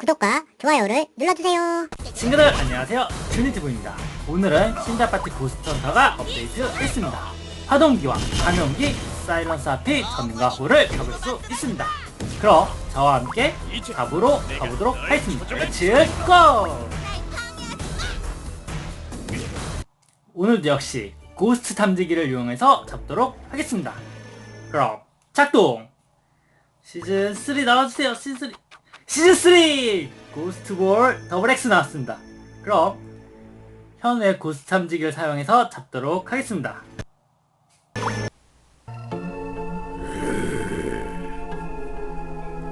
구독과 좋아요를 눌러주세요. 친구들 안녕하세요. 주니티브입니다. 오늘은 신자파티 고스트헌터가 업데이트됐습니다. 화동기와 감염기 사이런스 앞이 전과 후를 잡을 수 있습니다. 그럼 저와 함께 잡으러 가보도록 하겠습니다. 렛츠 고! 오늘도 역시 고스트 탐지기를 이용해서 잡도록 하겠습니다. 그럼 작동! 시즌 3 나와주세요. 시즌 3 시즌 3 고스트볼 더블 X 나왔습니다 그럼 현재 고스트 탐지기를 사용해서 잡도록 하겠습니다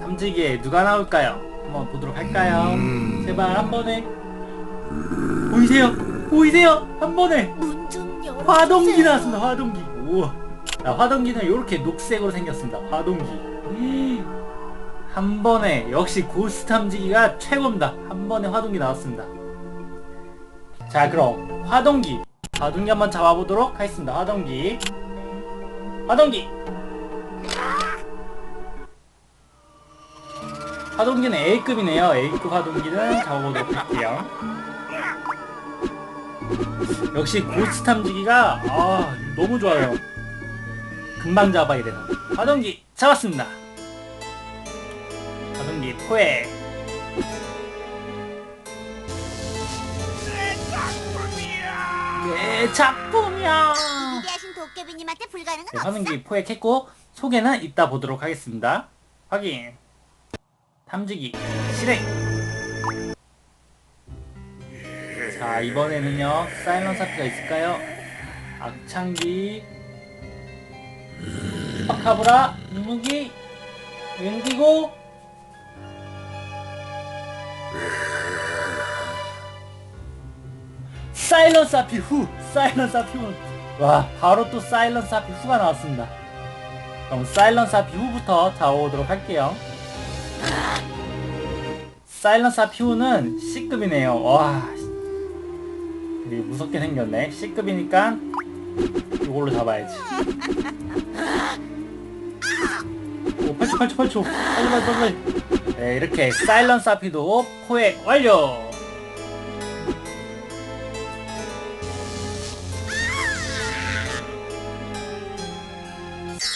탐지기에 누가 나올까요? 한번 보도록 할까요? 제발 한 번에 보이세요? 보이세요? 한 번에 문좀 열어. 화동기 나왔습니다. 화동기. 우와. 자, 화동기는 이렇게 녹색으로 생겼습니다. 화동기. 한 번에 역시 고스트 탐지기가 최고입니다. 한 번에 화동기 나왔습니다. 자, 그럼 화동기. 화동기 한번 잡아보도록 하겠습니다. 화동기. 화동기. 화동기는 A급이네요. A급 화동기는 잡아보도록 할게요. 역시 고스트 탐지기가 아 너무 좋아요 금방 잡아야 되는 화동기 잡았습니다 화동기 포획 내 작품이야. 기대하신 도깨비님한테 불가능은 네, 없어. 화동기 포획했고 소개는 이따 보도록 하겠습니다. 확인. 탐지기 실행. 자 이번에는요 사이런 사피가 있을까요? 악창기 아카브라 이무기 웬디고 사이런 사피 후 사이런 사피 후와 바로 또 사이런 사피 후가 나왔습니다. 그럼 사이런 사피 후부터 잡아오도록 할게요. 사이런 사피 후는 C급이네요. 와 되게 무섭게 생겼네. C급이니까 이걸로 잡아야지. 오 8초 8초 8초. 빨리 빨리 빨리 네 이렇게 사일런 사피도 포획 완료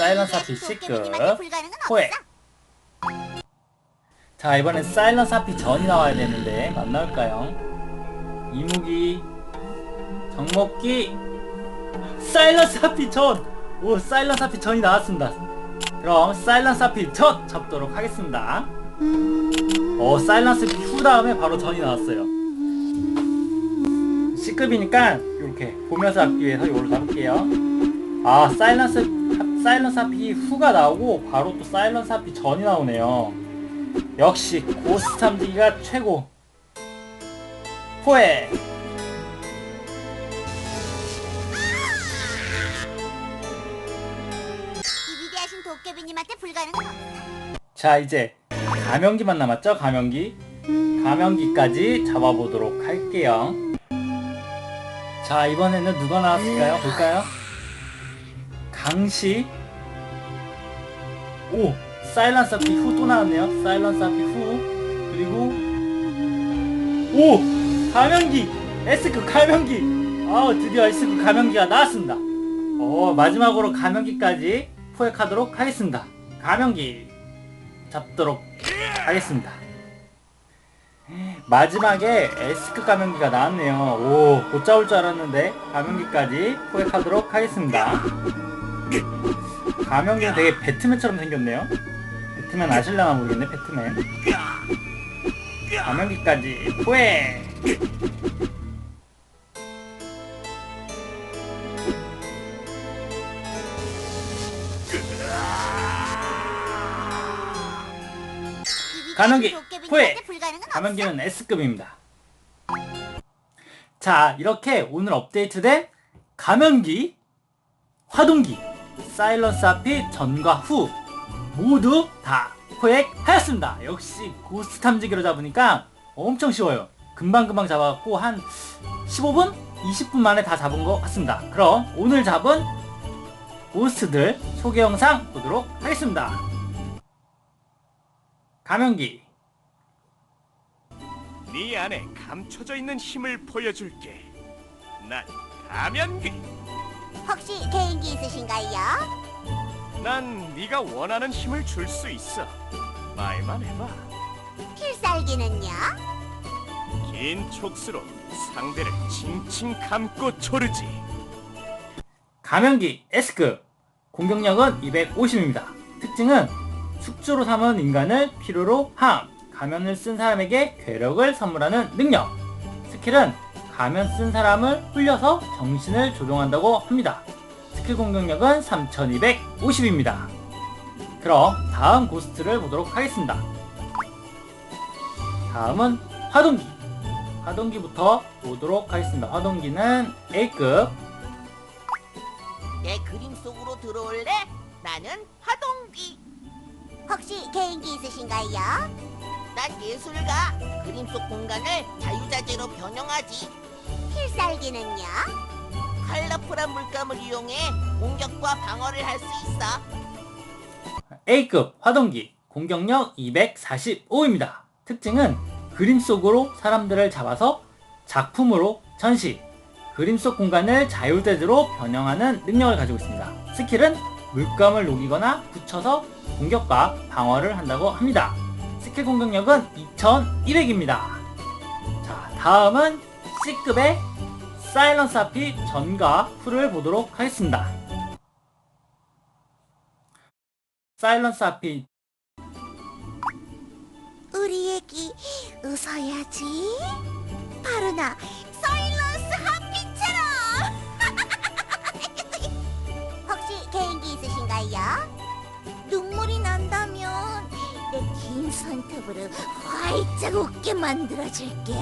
사일런 사피 C급. 포획. 자 이번엔 사일런 사피 전이 나와야 되는데 안 나올까요? 이무기 정먹기. 사일런 사피 전! 오 사일런 사피 전이 나왔습니다. 그럼 사일런 사피 전 잡도록 하겠습니다. 어 사일런 사피 후 다음에 바로 전이 나왔어요. C급이니까 이렇게 보면서 잡기 위해서 이걸로 잡을게요. 아 사일런스 사일런 사피 후가 나오고 바로 또 사일런 사피 전이 나오네요. 역시 고스트 탐지기가 최고. 포획 이 위대하신 도깨비님한테 불가능은 없어. 자 이제 감염기만 남았죠? 감염기? 감염기까지 잡아보도록 할게요. 자 이번에는 누가 나왔을까요? 볼까요 강시 오 사일런스 아피 후또 나왔네요 사일런스 아피 후 그리고 오 감염기 S급 감염기 아 드디어 S급 감염기가 나왔습니다 어 마지막으로 감염기까지 포획하도록 하겠습니다 감염기 잡도록 하겠습니다. 마지막에 S급 감염기가 나왔네요. 오, 못 잡을 줄 알았는데 감염기까지 포획하도록 하겠습니다. 감염기는 되게 배트맨처럼 생겼네요. 배트맨 아실려나 모르겠네, 배트맨. 감염기까지 위대하신 감염기, 없어. 감염기는 S급입니다. 자, 이렇게 오늘 업데이트된 감염기, 화동기, 사일런스 앞이 전과 후 모두 다 포획하였습니다. 역시 고스트 탐지기로 잡으니까 엄청 쉬워요. 금방금방 잡아갖고 한 15분? 20분 만에 다 잡은 것 같습니다. 그럼 오늘 잡은 고스트들 소개 영상 보도록 하겠습니다. 감염기 네 안에 감춰져 있는 힘을 보여줄게. 난 가면귀. 혹시 개인기 있으신가요? 난 네가 원하는 힘을 줄 수 있어. 말만 해봐. 필살기는요? 긴 촉수로 상대를 칭칭 감고 조르지. 가면기 S급 공격력은 250입니다. 특징은 숙주로 삼은 인간을 필요로 함 가면을 쓴 사람에게 괴력을 선물하는 능력 스킬은 가면 쓴 사람을 홀려서 정신을 조종한다고 합니다. 스킬 공격력은 3250입니다. 그럼 다음 고스트를 보도록 하겠습니다. 다음은 화동기 화동기부터 보도록 하겠습니다. 화동기는 A급 내 그림 속으로 들어올래? 나는 화동기. 혹시 개인기 있으신가요? 난 예술가. 그림 속 공간을 자유자재로 변형하지. 필살기는요? 컬러풀한 물감을 이용해 공격과 방어를 할 수 있어. A급 화동기 공격력 245입니다. 특징은 그림 속으로 사람들을 잡아서 작품으로 전시 그림 속 공간을 자유대대로 변형하는 능력을 가지고 있습니다. 스킬은 물감을 녹이거나 붙여서 공격과 방어를 한다고 합니다. 스킬 공격력은 2200입니다. 자, 다음은 C급의 사일런스 하피 전과 후를 보도록 하겠습니다. 사일런스 하피 우리 애기 웃어야지. 바로 나 사일러스 하피처럼. 혹시 개인기 있으신가요? 눈물이 난다면 내 긴 손톱으로 활짝 웃게 만들어줄게.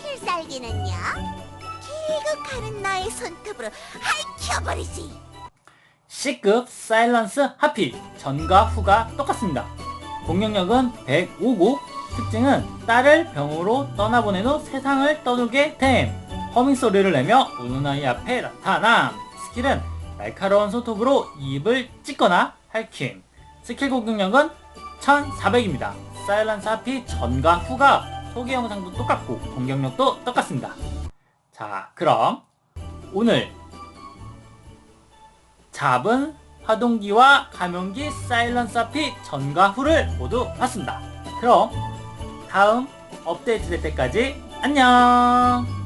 필살기는요? 가는 나의 손톱으로 핥혀버리지. C급 사일런스 하피 전과 후가 똑같습니다. 공격력은 105고 특징은 딸을 병으로 떠나보낸 후 세상을 떠돌게 됨. 허밍 소리를 내며 우는 아이 앞에 나타남. 스킬은 날카로운 손톱으로 입을 찢거나 핥힘. 스킬 공격력은 1400입니다. 사일런스 하피 전과 후가 소개 영상도 똑같고 공격력도 똑같습니다. 자, 그럼 오늘 잡은 화동기와 가면기 사일런스 앞이 전과 후를 모두 봤습니다. 그럼 다음 업데이트 될 때까지 안녕!